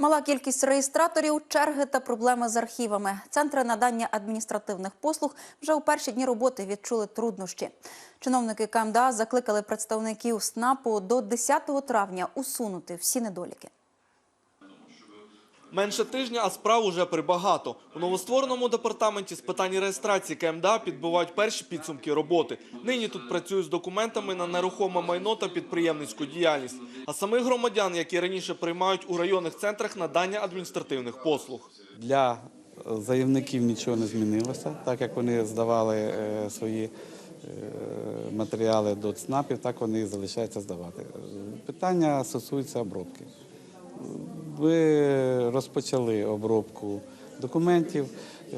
Мала кількість реєстраторів, черги та проблеми з архівами. Центри надання адміністративних послуг вже у перші дні роботи відчули труднощі. Чиновники КМДА закликали представників СНАПу до 10 травня усунути всі недоліки. Менше тижня, а справ уже прибагато. У новоствореному департаменті з питань реєстрації КМДА підбивають перші підсумки роботи. Нині тут працюють з документами на нерухоме майно та підприємницьку діяльність. А самих громадян, які раніше приймають у районних центрах надання адміністративних послуг. Для е, заявників нічого не змінилося, так як вони здавали е, свої е, матеріали до ЦНАПів, так вони і залишаються здавати. Питання стосується обробки. Ви розпочали обробку документів.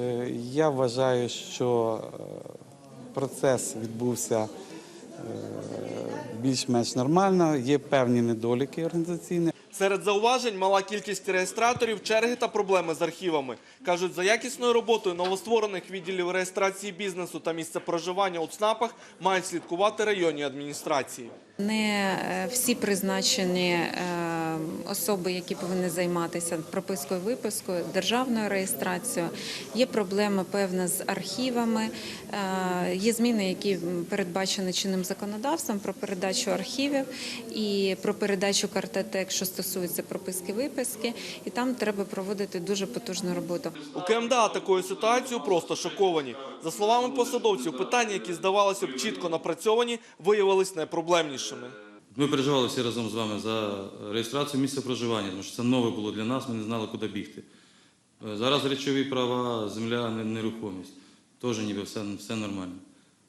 Е, Я вважаю, що е, процес відбувся е, більш-менш нормально. Є певні недоліки організаційні. Серед зауважень мала кількість реєстраторів, черги та проблеми з архівами. Кажуть, за якісною роботою новостворених відділів реєстрації бізнесу та місця проживання у ЦНАПах мають слідкувати районні адміністрації. Не всі призначені е, особи, які повинні займатися пропискою, випискою, державною реєстрацією. Є проблеми певна з архівами. Е, Є зміни, які передбачені чинним законодавством про передачу архівів і про передачу картотек, що стосується прописки виписки. І там треба проводити дуже потужну роботу. У КМДА такою ситуацією просто шоковані. За словами посадовців, питання, які здавалося б чітко напрацьовані, виявились найпроблемнішими. Ми переживали всі разом з вами за реєстрацію місця проживання, тому що це нове було для нас, ми не знали, куди бігти. Е, Зараз речові права, земля, нерухомість. Теж ніби все, все нормально.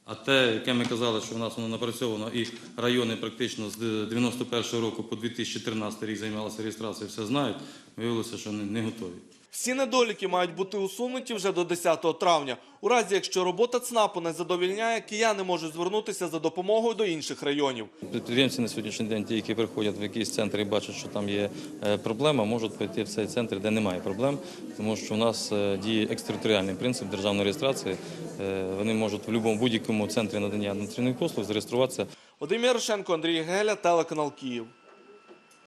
А те, яке ми казали, що в нас воно напрацьовано, і райони практично з 91-го року по 2013 рік займалися реєстрацією, все знають, виявилося, що не, не готові. Всі недоліки мають бути усунуті вже до 10 травня. У разі, якщо робота ЦНАПу не задовільняє, кияни можуть звернутися за допомогою до інших районів. Підприємці на сьогоднішній день, ті, які приходять в якийсь центр і бачать, що там є е, проблема, можуть пойти в цей центр, де немає проблем, тому що у нас е, діє екстериторіальний принцип державної реєстрації. Е, Вони можуть в будь-якому будь-якому центрі надання адміністративних послуг зареєструватися Вадим Ярошенко, Андрій Геля, телеканал Київ.